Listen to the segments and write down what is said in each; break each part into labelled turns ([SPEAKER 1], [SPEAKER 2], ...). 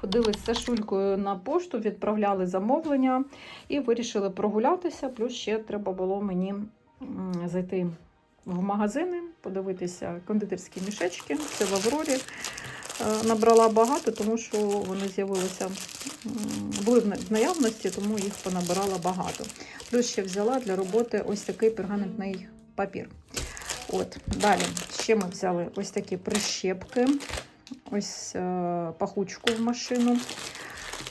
[SPEAKER 1] Ходили з Сашулькою на пошту, відправляли замовлення і вирішили прогулятися. Плюс ще треба було мені зайти в магазини, подивитися кондитерські мішечки. Це в Аврорі. Е, Набрала багато, тому що вони з'явилися, були в наявності, тому їх понабирала багато. Плюс ще взяла для роботи ось такий пергаментний папір. От, далі ще ми взяли ось такі прищепки, ось е, пахучку в машину,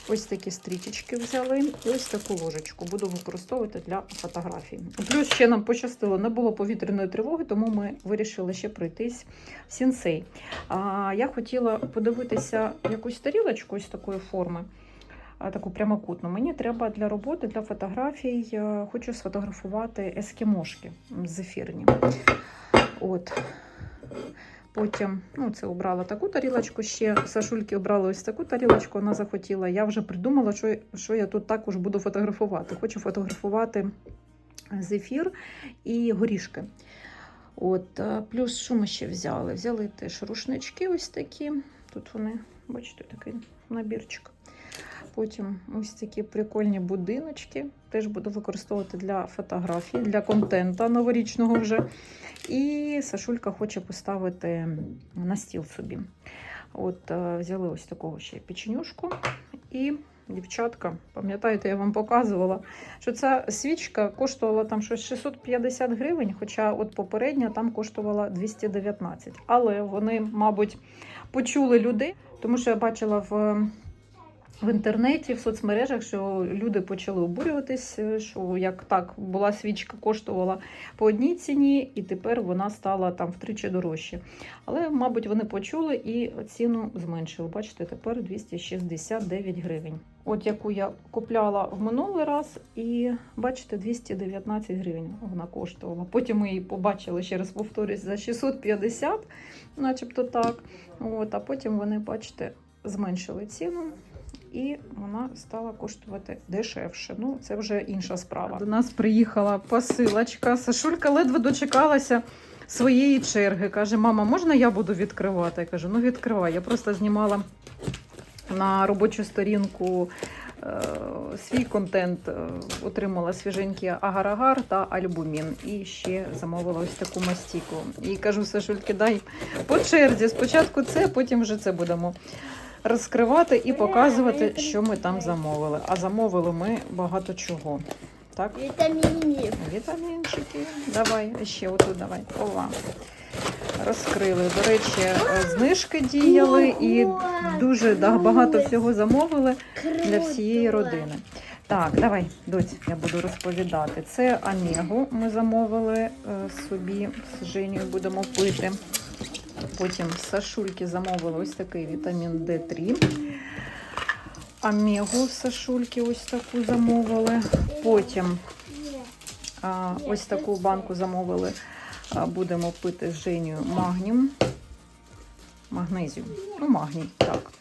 [SPEAKER 1] ось такі стрічечки взяли, ось таку ложечку буду використовувати для фотографій. Плюс ще нам пощастило, не було повітряної тривоги, тому ми вирішили ще пройтись в сінсей. А, я хотіла подивитися якусь тарілочку ось такої форми. Таку прямокутну. Мені треба для роботи, для фотографій. е, Хочу сфотографувати ескімошки зефірні. От. Потім, ну, це обрала таку тарілочку ще. Сашульки обрали ось таку тарілочку, вона захотіла. Я вже придумала, що, що я тут також буду фотографувати. Хочу фотографувати зефір і горішки. От, плюс що ми ще взяли? Взяли теж рушнички ось такі. Тут вони, бачите, такий набірчик. Потім ось такі прикольні будиночки. Теж буду використовувати для фотографій, для контента новорічного вже. І Сашулька хоче поставити на стіл собі. От е, взяли ось такого ще печенюшку. І дівчатка, пам'ятаєте, я вам показувала, що ця свічка коштувала там щось 650 гривень, хоча от попередня там коштувала 219. Але вони, мабуть, почули людей, тому що я бачила в. В інтернеті, в соцмережах, що люди почали обурюватись, е, що як так була свічка, коштувала по одній ціні, і тепер вона стала там втричі дорожче. Але, мабуть, вони почули і ціну зменшили. Бачите, тепер 269 гривень. От яку я купляла в минулий раз, і бачите, 219 гривень вона коштувала. Потім ми її побачили, ще раз повторюсь, за 650, начебто так. От, а потім вони, бачите, зменшили ціну. І вона стала коштувати дешевше. Ну, це вже інша справа. До нас приїхала посилочка. Сашулька ледве дочекалася своєї черги. Каже: мама, можна я буду відкривати? Я кажу, ну відкривай. Я просто знімала на робочу сторінку е, свій контент, е, отримала свіженький агар-агар та альбумін. І ще замовила ось таку мастіку. І кажу, Сашульки, дай по черзі. Спочатку це, потім вже це будемо розкривати і показувати, що ми там замовили. А замовили ми багато чого. Так,
[SPEAKER 2] Вітамінів.
[SPEAKER 1] вітамінчики. Давай, ще отут давай. Ова. Розкрили. До речі, е, знижки діяли і дуже багато всього замовили для всієї родини. Так, давай, доць, я буду розповідати. Це Омегу ми замовили е, собі з Женєю будемо пити. Потім з Сашульки замовили ось такий вітамін D3. Омегу з Сашульки ось таку замовили. Потім а, ось таку банку замовили. А, будемо пити з Женєю магнім. Магнезіум. Ну, магній, так.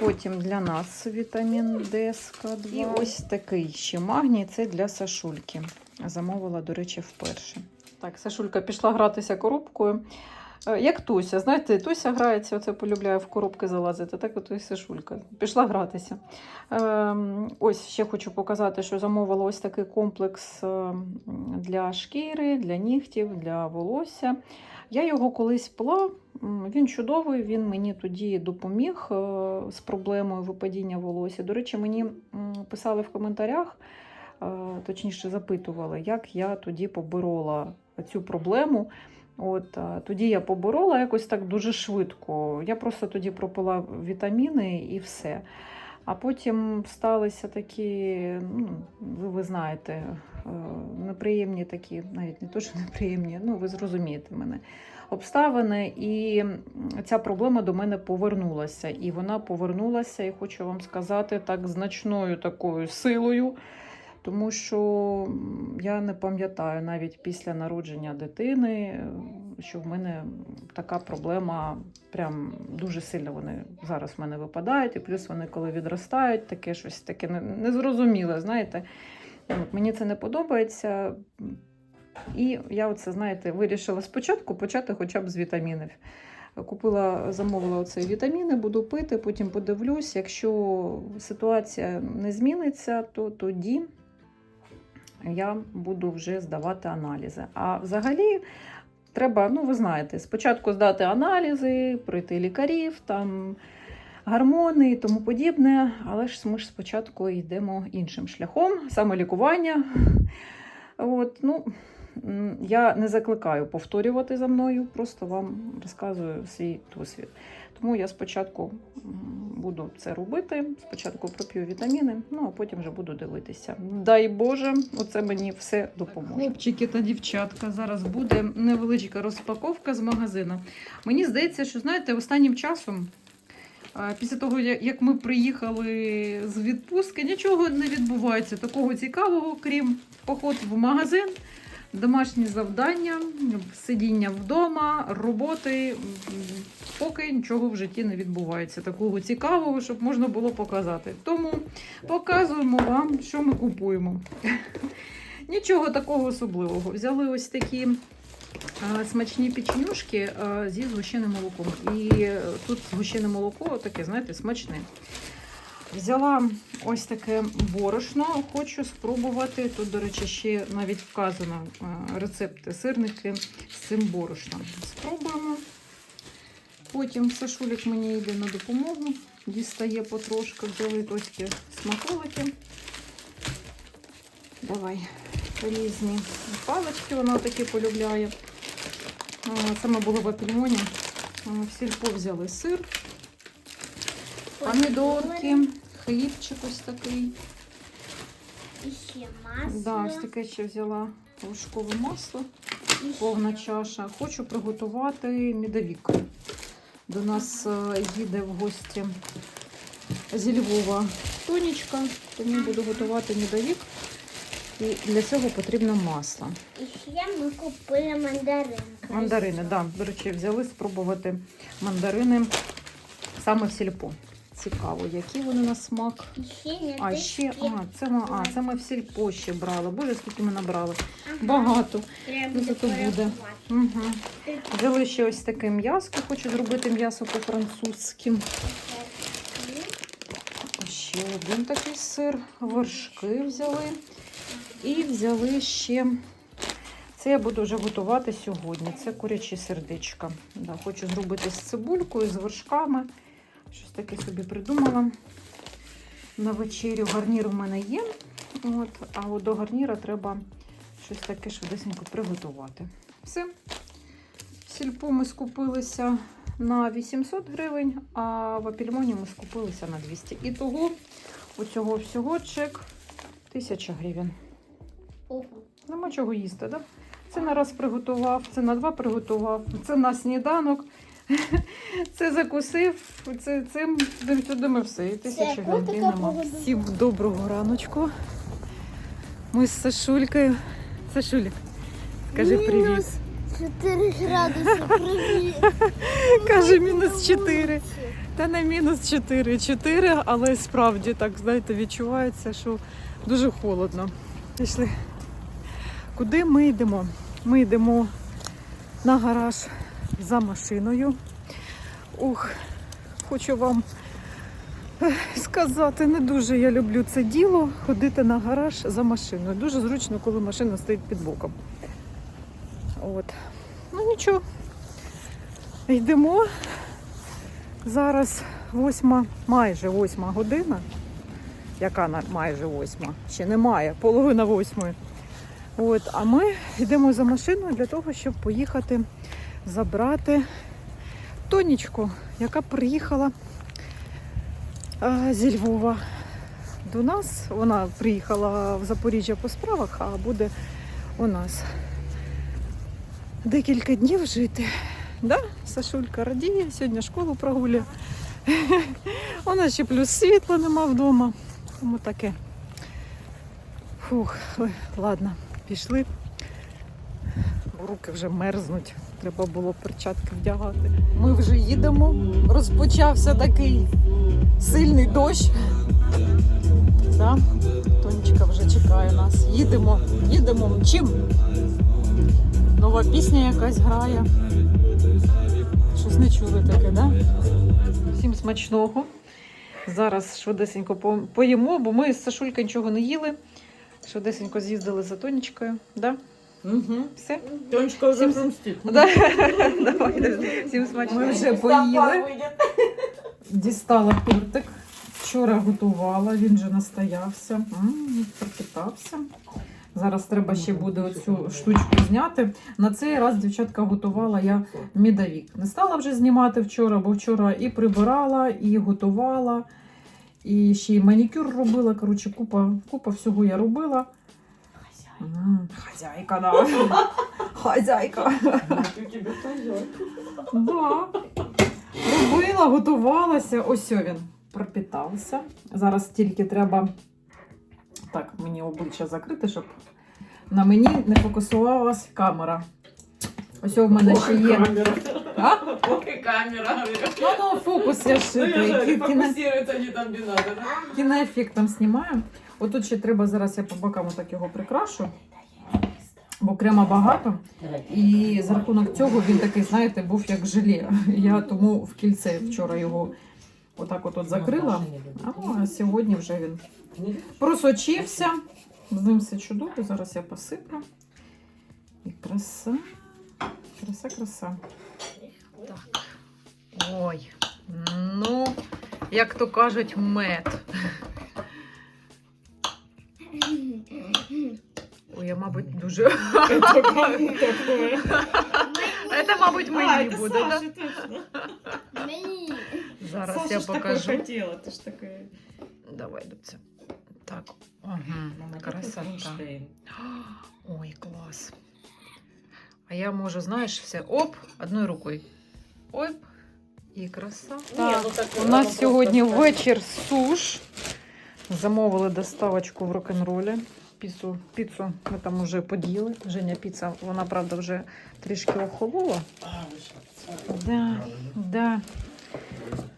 [SPEAKER 1] Потім для нас вітамін ДСК2. І ось такий ще магній. Це для Сашульки. Замовила, до речі, вперше. Так, Сашулька пішла гратися коробкою. Е, Як Туся, знаєте, Туся грається, оце полюбляє в коробки залазити, так от і Сашулька. Пішла гратися. Ем, ось ще хочу показати, що замовила ось такий комплекс ем, для шкіри, для нігтів, для волосся. Я його колись пила, він чудовий, він мені тоді допоміг е, з проблемою випадіння волосся. До речі, мені писали в коментарях, е, точніше запитували, як я тоді поборола цю проблему. От тоді я поборола якось так дуже швидко. Я просто тоді пропила вітаміни і все. А потім сталися такі, ну, ви, ви знаєте, е, неприємні такі, навіть не що неприємні, ну ви зрозумієте мене, обставини. І ця проблема до мене повернулася. І вона повернулася, і хочу вам сказати, так значною такою силою. Тому що я не пам'ятаю навіть після народження дитини, е, що в мене така проблема, прям дуже сильно вони зараз в мене випадають, і плюс вони, коли відростають, таке щось таке незрозуміле, знаєте. Мені це не подобається. І я оце, знаєте, вирішила спочатку почати хоча б з вітамінів. Купила, замовила оце вітаміни, буду пити, потім подивлюсь. Якщо ситуація не зміниться, то тоді я буду вже здавати аналізи. А взагалі треба, ну ви знаєте, спочатку здати аналізи, пройти лікарів, там гормони і тому подібне. Але ж ми ж спочатку йдемо іншим шляхом, саме лікування. От, ну, я не закликаю повторювати за мною, просто вам розказую свій досвід. Тому я спочатку буду це робити. Спочатку проп'ю вітаміни, ну а потім вже буду дивитися. Дай Боже, оце мені все допоможе. Хлопчики та дівчатка, зараз буде невеличка розпаковка з магазину. Мені здається, що знаєте, останнім часом. Після того, як ми приїхали з відпустки, нічого не відбувається такого цікавого, крім поход в магазин, домашні завдання, сидіння вдома, роботи. Поки нічого в житті не відбувається такого цікавого, щоб можна було показати. Тому показуємо вам, що ми купуємо. Нічого такого особливого. Взяли ось такі смачні печенюшки зі згущеним молоком. І е, тут згущене молоко таке, знаєте, смачне. Взяла ось таке борошно, хочу спробувати. Тут, до речі, ще навіть вказано рецепти сирники з цим борошном. Спробуємо. Потім Сашулік мені йде на допомогу, дістає потрошки, взяли ці смаколики. Давай різні палички, вона такі полюбляє. Саме було в апельмоні. А, В сільпо взяли сир, помідорки, хлібчик ось такий.
[SPEAKER 2] І ще масло.
[SPEAKER 1] Да, ось таке ще взяла ложкове масло, повна чаша. Хочу приготувати медовик. До нас е, їде в гості зі Львова тонечка, тому буду готувати медовик. І для цього потрібно масло.
[SPEAKER 2] І ще ми купили мандарин.
[SPEAKER 1] Мандарини, да. До речі, взяли спробувати мандарини саме в сільпо. Цікаво, які вони на смак. А ще, а, це ми, а, це ми в сільпо ще брали. Боже, скільки ми набрали. Багато. Ну, зато буде. Угу. Взяли ще ось таке м'яско, хочу зробити м'ясо по-французьки. Ще один такий сир, вершки взяли. І взяли ще. Це я буду вже готувати сьогодні. Це курячі сердечка. Да, хочу зробити з цибулькою, з вершками. Щось таке собі придумала. На вечерю гарнір в мене є. От, а от до гарніра треба щось таке швидесенько приготувати. Все. В сільпо ми скупилися на 800 гривень, а в апельмоні ми скупилися на 200. І того у цього всього чек 1000 гривень.
[SPEAKER 2] Ого.
[SPEAKER 1] Нема чого їсти, да? Це на раз приготував, це на два приготував, це на сніданок, це закусив, це цим думаю, все. І тисячі
[SPEAKER 2] Це
[SPEAKER 1] гривень нема. Всім доброго раночку. Ми з Сашулькою. Сашулік, скажи привіт.
[SPEAKER 2] Мінус 4 градуси, привіт.
[SPEAKER 1] Каже, мінус 4. Та не мінус 4, 4, але справді так, знаєте, відчувається, що дуже холодно. Пішли. Куди ми йдемо? Ми йдемо на гараж за машиною. Ух, хочу вам сказати, не дуже я люблю це діло ходити на гараж за машиною. Дуже зручно, коли машина стоїть під боком. От. Ну нічого. Йдемо. Зараз восьма, майже восьма година. Яка майже восьма? Ще немає, половина восьмої. От, а ми йдемо за машиною для того, щоб поїхати забрати тонічку, яка приїхала е, зі Львова до нас. Вона приїхала в Запоріжжя по справах, а буде у нас декілька днів жити. Да? Сашулька радіє, сьогодні школу прогулює. Вона ще плюс світла нема вдома. Тому таке. Фух, ладно, пішли. Руки вже мерзнуть. Треба було перчатки вдягати. Ми вже їдемо. Розпочався такий сильний дощ. Да? Тонечка вже чекає нас. Їдемо, їдемо. Чим? Нова пісня якась грає. Щось не чули таке, да? Всім смачного. Зараз швидесенько по- поїмо, бо ми з Сашулькою нічого не їли. Швидесенько з'їздили за Тонечкою. Да?
[SPEAKER 3] Угу.
[SPEAKER 1] Все?
[SPEAKER 3] Тонечка вже.
[SPEAKER 1] Да? Давай, всім смачного. Ми вже поїли. Дістала тортик. Вчора готувала, він вже настоявся. М, Пропитався. Зараз треба ще буде оцю штучку зняти. На цей раз дівчатка готувала я медовик. Не стала вже знімати вчора, бо вчора і прибирала, і готувала, і ще й манікюр робила. Коротше, купа, купа всього я робила. М, Хазяйка, да. Хазяйка. Да. Робила, готувалася. Ось він пропітався. Зараз тільки треба. Так, мені обличчя закрити, щоб на мені не фокусувалась камера. Ось у мене ще є. А?
[SPEAKER 3] Ой, камера.
[SPEAKER 1] Ну, ну, фокус, я
[SPEAKER 3] Ну, я
[SPEAKER 1] кіно,
[SPEAKER 3] фокусируется не там, где надо. да?
[SPEAKER 1] кіноефектом знімаю. Отут ще треба зараз я по бокам так його прикрашу, бо крема багато. І за рахунок цього він такий, знаєте, був як желе. Я тому в кільце вчора його отак от, от закрила. Ну, а сьогодні вже він просочився. З ним все чудово. Зараз я посиплю. І краса. Краса, краса. Так. Ой. Ну, як то кажуть, мед. Дуже. Це, мабуть, мені буде. да?
[SPEAKER 3] Саша, точно.
[SPEAKER 2] Мені.
[SPEAKER 1] Зараз
[SPEAKER 3] Саша
[SPEAKER 1] я
[SPEAKER 3] ж такое
[SPEAKER 1] покажу.
[SPEAKER 3] хотела, ты ж такая.
[SPEAKER 1] Давай, Дуця. Так. Ага. Красота. Ой, клас. А я можу, знаєш, все оп, одною рукою. Оп, і краса. Так,
[SPEAKER 3] ну
[SPEAKER 1] у нас сьогодні вечір суш. Замовили доставочку в рок-н-ролі. Піцу, піцу ми там вже поділи. Женя піца, вона, правда, вже трішки охолола. Да, да.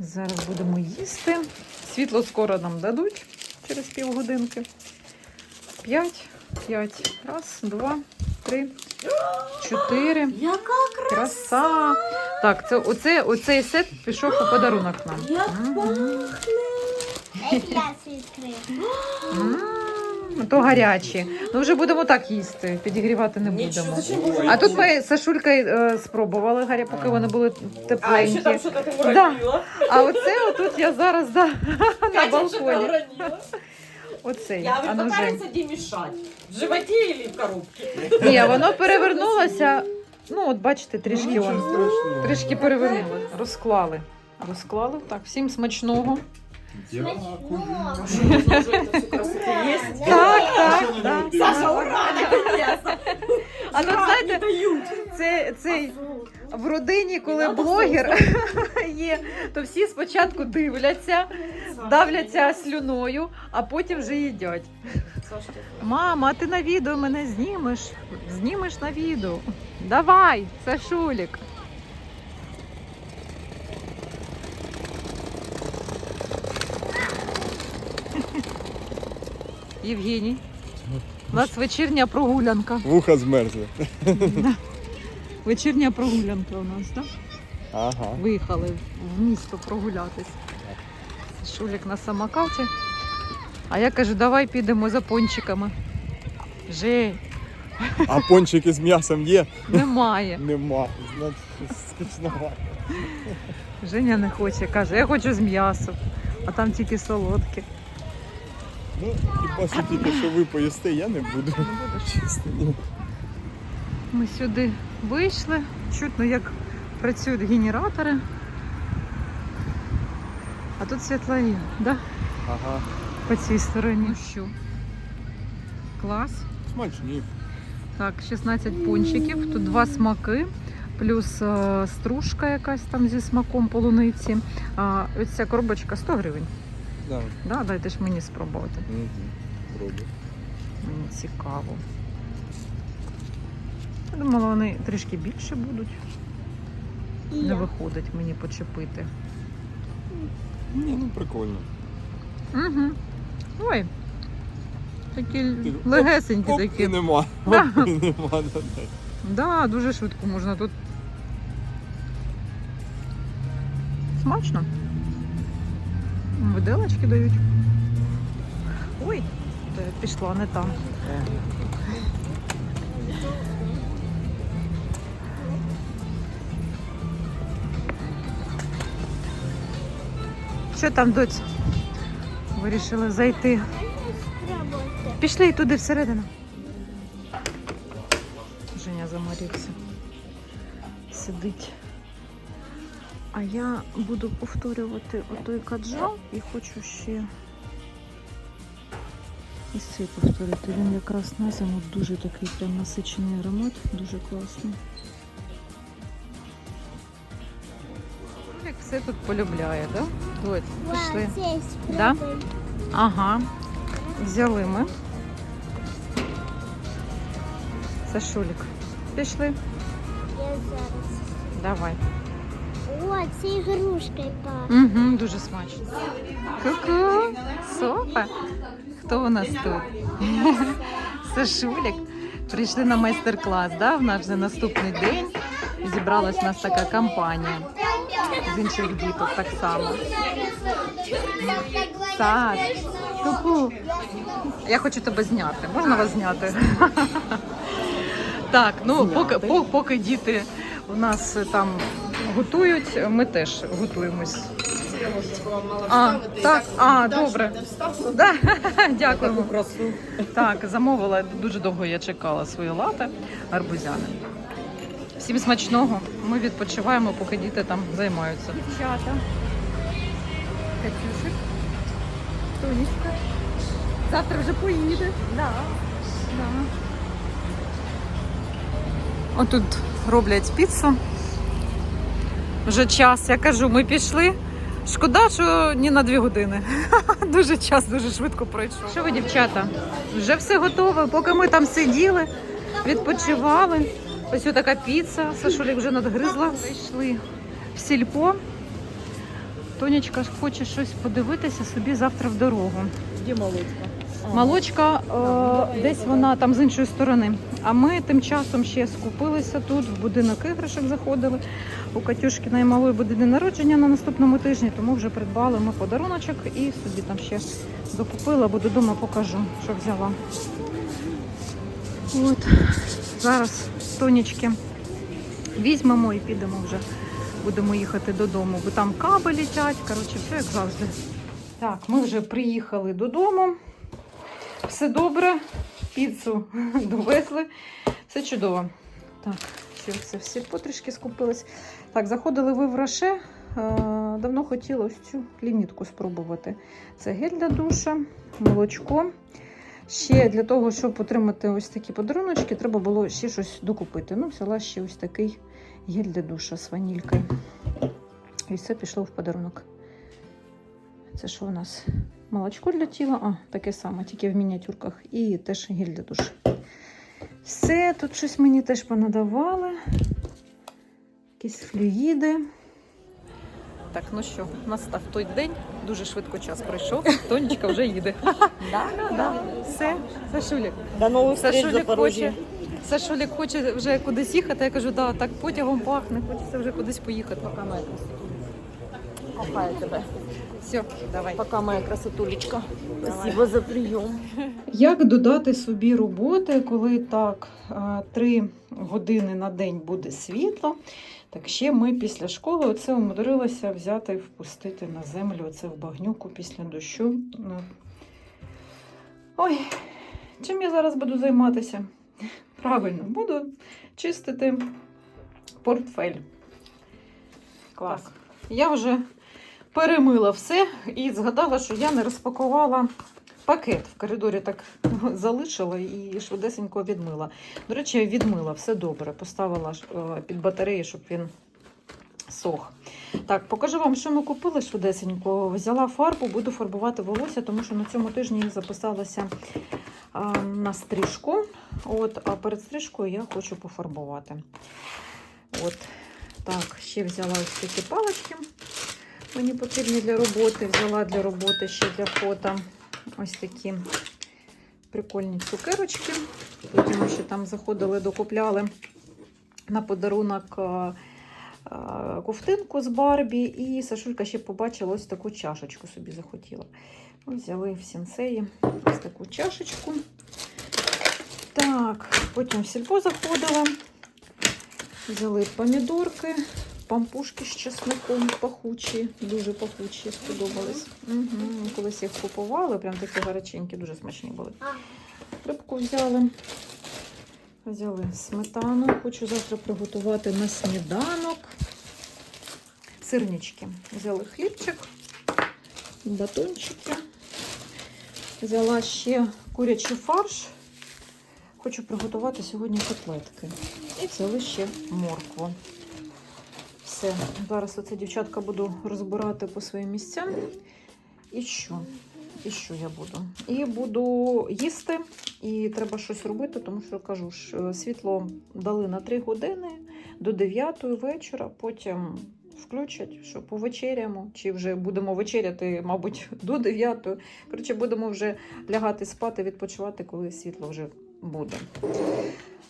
[SPEAKER 1] Зараз будемо їсти. Світло скоро нам дадуть через півгодинки. П'ять, п'ять. Раз, два, три, чотири.
[SPEAKER 3] Яка
[SPEAKER 1] Краса. Так, це оце, оцей сет пішов у подарунок нам.
[SPEAKER 3] Як.
[SPEAKER 2] Дай я відкрию.
[SPEAKER 1] М, То гарячі. Ну вже будемо так їсти, підігрівати не будемо. А тут ми з Сашулькою е, спробували гаря, поки вони були
[SPEAKER 3] А, там
[SPEAKER 1] тепленькі. Да.
[SPEAKER 3] уронила.
[SPEAKER 1] А оце отут я зараз да, на
[SPEAKER 3] Катя
[SPEAKER 1] балконі.
[SPEAKER 3] уронила.
[SPEAKER 1] Оцей.
[SPEAKER 3] Я
[SPEAKER 1] А ну, Жень.
[SPEAKER 3] пытается где мешать? В животе или в коробке?
[SPEAKER 1] Ні, воно перевернулося. Ну, от бачите, трішки он, трішки перевернули. Розклали. Розклали. Так, всім смачного. Так, так, так.
[SPEAKER 3] Саша, ура!
[SPEAKER 1] А
[SPEAKER 3] Ура,
[SPEAKER 1] знаєте. Це, це в родині, коли блогер є, то всі спочатку дивляться, давляться слюною, а потім вже їдять. Мама, ти на відео мене знімеш? Знімеш на відео. Давай, Сашулік. Євгеній. У нас вечірня прогулянка.
[SPEAKER 4] Вуха змерзли.
[SPEAKER 1] Вечірня прогулянка у нас, так?
[SPEAKER 4] Ага.
[SPEAKER 1] Виїхали в місто прогулятись. Шулік на самокаті. А я кажу, давай підемо за пончиками. Жень,
[SPEAKER 4] А пончики з м'ясом є?
[SPEAKER 1] немає.
[SPEAKER 4] Нема. Значить, скучновато.
[SPEAKER 1] Женя не хоче, каже, я хочу з м'ясом, а там тільки солодкі.
[SPEAKER 4] Ну, хіба що тільки що ви поїсте, я не буду. Чесно. ні.
[SPEAKER 1] Ми сюди вийшли, чутно, як працюють генератори. А тут світла є, да?
[SPEAKER 4] Ага.
[SPEAKER 1] по цій стороні. Ну що? Клас.
[SPEAKER 4] Смачні.
[SPEAKER 1] Так, 16 пончиків, тут два смаки, плюс е, стружка якась там зі смаком полуниці. А ось ця коробочка 100 гривень.
[SPEAKER 4] Да.
[SPEAKER 1] Да, дайте ж мені спробувати.
[SPEAKER 4] Угу. Пробуй.
[SPEAKER 1] Мені цікаво. Я думала, вони трішки більше будуть.
[SPEAKER 2] І
[SPEAKER 1] Не
[SPEAKER 2] я.
[SPEAKER 1] виходить мені почепити.
[SPEAKER 4] Ні, ну прикольно.
[SPEAKER 1] Угу. Ой. Такі
[SPEAKER 4] Ти-
[SPEAKER 1] легесенькі
[SPEAKER 4] Оп, і
[SPEAKER 1] такі.
[SPEAKER 4] нема.
[SPEAKER 1] Да.
[SPEAKER 4] Оп, і нема. да, да.
[SPEAKER 1] Да, дуже швидко можна тут. Смачно. Виделочки дають. Ой, пішла не там. Що там, доць? Вирішили зайти. Пішли туди всередину. Женя заморився. Сидить. А я буду повторювати отой каджал і хочу ще ось цей повторити. Він якраз на зиму дуже такий прям насичений аромат, дуже класний. Як все тут полюбляє, так? Да? Ось, пішли. Да? Ага, взяли ми. Сашулік. Пішли.
[SPEAKER 2] Я зараз.
[SPEAKER 1] Давай.
[SPEAKER 2] О, це ігрушкою.
[SPEAKER 1] Угу, дуже смачно. Ку-ку. Сопа. Хто у нас тут? Сашулік. Прийшли на майстер-клас, да? В нас вже наступний день. Зібралась у нас така компанія з інших діток так само. Так. Ку-ку. Я хочу тебе зняти. Можна вас зняти? Так, ну поки, поки діти у нас там готують, ми теж готуємось. А, так, а, добре. Да, дякуємо.
[SPEAKER 3] красу.
[SPEAKER 1] Так, замовила, дуже довго я чекала свої лати арбузяни. Всім смачного. Ми відпочиваємо, поки діти там займаються. Дівчата. Катюшик. Тонечка. Завтра вже поїде. Да. Да. Отут роблять піцу. Вже час. Я кажу, ми пішли. Шкода, що не на дві години. Дуже час, дуже швидко пройшов. Що ви, дівчата? Вже все готове. Поки ми там сиділи, відпочивали. Ось така піца. Сашулік вже надгризла. Зайшли в сільпо. Тонечка хоче щось подивитися собі завтра в дорогу.
[SPEAKER 3] Где молочка?
[SPEAKER 1] Молочка е, десь вона там з іншої сторони. А ми тим часом ще скупилися тут, в будинок іграшок заходили. У Катюшки малої буде день народження на наступному тижні, тому вже придбали ми подаруночок і собі там ще докупила, бо додому покажу, що взяла. От зараз тонечки візьмемо і підемо вже. Будемо їхати додому, бо там каби літять. Коротше, все як завжди. Так, ми вже приїхали додому. Все добре, піцу довезли. Все чудово. Так, ще все, всі потрішки скупились. Так, заходили ви в Роше. Е, Давно хотіла ось цю лімітку спробувати. Це гель для душа, молочко. Ще для того, щоб отримати ось такі подаруночки, треба було ще щось докупити. Ну, взяла ще ось такий гель для душа з ванількою. І все пішло в подарунок. Це що у нас? Молочко для тіла, а, таке саме, тільки в мініатюрках. І теж гель для душу. Все, тут щось мені теж понадавали. Якісь флюїди. Так, ну що, настав той день. Дуже швидко час пройшов. Тонечка вже їде.
[SPEAKER 3] Да,
[SPEAKER 1] Да, все, Сашулік.
[SPEAKER 3] До новых встреч
[SPEAKER 1] Сашулік хоче, Сашулік хоче вже кудись їхати. Я кажу, да, так потягом пахне, хочеться вже кудись поїхати.
[SPEAKER 3] Кохаю тебе.
[SPEAKER 1] Все, давай.
[SPEAKER 3] Пока, моя красотулечка. Спасибо за прием.
[SPEAKER 1] Як додати собі роботи, коли так а, три години на день буде світло? Так ще ми після школи оце умудрилися взяти і впустити на землю оце в багнюку після дощу. Ну. Ой, чим я зараз буду займатися? Правильно, буду чистити портфель. Клас. Я вже перемила все і згадала, що я не розпакувала пакет в коридорі так залишила і швидесенько відмила. До речі, я відмила все добре. Поставила е, під батареї, щоб він сох. Так, покажу вам, що ми купили швидесенько. Взяла фарбу, буду фарбувати волосся, тому що на цьому тижні я записалася на стрижку. От, а перед стрижкою я хочу пофарбувати. От. Так, ще взяла ось такі палички. Мені потрібні для роботи. Взяла для роботи ще для фото ось такі прикольні цукерочки. Потім ще там заходили, докупляли на подарунок е, ковтинку з Барбі, і Сашулька ще побачила ось таку чашечку собі захотіла. Взяли в сінсеї ось таку чашечку. Так, потім в сільпо заходила. Взяли помідорки, пампушки з чесником пахучі, дуже пахучі, сподобались. Угу. Колись їх купували, прям такі гаряченькі, дуже смачні були. Рибку взяли. Взяли сметану. Хочу завтра приготувати на сніданок. Сирнички. Взяли хлібчик, батончики. Взяла ще курячий фарш. Хочу приготувати сьогодні котлетки. І взяли ще моркву. Все. Зараз оце дівчатка буду розбирати по своїм місцям. І що? І що я буду? І буду їсти, і треба щось робити, тому що кажу ж, е, світло дали на 3 години до 9 вечора, потім включать, що повечеряємо, чи вже будемо вечеряти, мабуть, до 9. Коротше, будемо вже лягати спати, відпочивати, коли світло вже буде.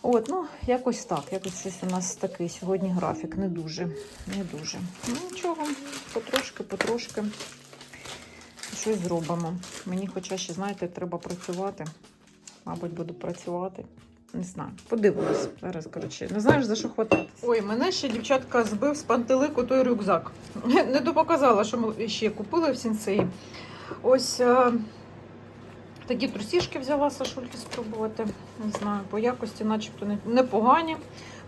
[SPEAKER 1] От, ну, якось так. Якось щось у нас такий сьогодні графік. Не дуже. Не дуже. Ну, нічого, потрошки, потрошки щось зробимо. Мені хоча ще, знаєте, треба працювати. Мабуть, буду працювати. Не знаю. Подивимось. Зараз, коротше, не знаєш за що хвататися. Ой, мене ще дівчатка збив з пантелику той рюкзак. Не допоказала, що ми ще купили в сінсеї. Ось е, такі трусішки взяла Сашульки спробувати. Не знаю, по якості, начебто, непогані.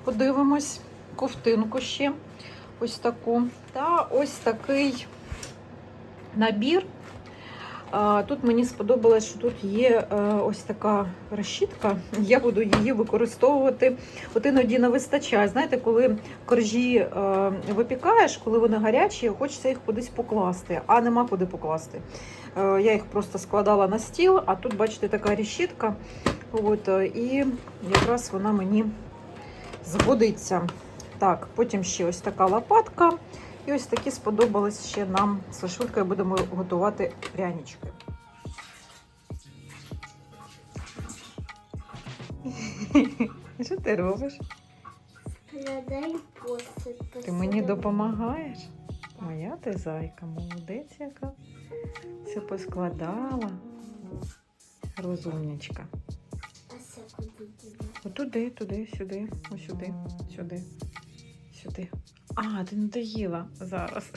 [SPEAKER 1] Подивимось. Ковтинку ще. Ось таку. Та ось такий набір. Тут мені сподобалось, що тут є е, ось така решітка. Я буду її використовувати. От іноді не вистачає. Знаєте, коли коржі е, випікаєш, коли вони гарячі, хочеться їх кудись покласти, а нема куди покласти. Е, Я їх просто складала на стіл, а тут, бачите, така решітка. От, і якраз вона мені згодиться. Так, потім ще ось така лопатка. І ось такі сподобались ще нам з Сашулькою будемо готувати прянички. Що ти робиш?
[SPEAKER 2] складай посип.
[SPEAKER 1] Ти мені допомагаєш? Моя ти зайка, молодець яка. Все поскладала. Розумничка. Отуди, туди, сюди, ось сюди, сюди, сюди. А, ти не доїла зараз.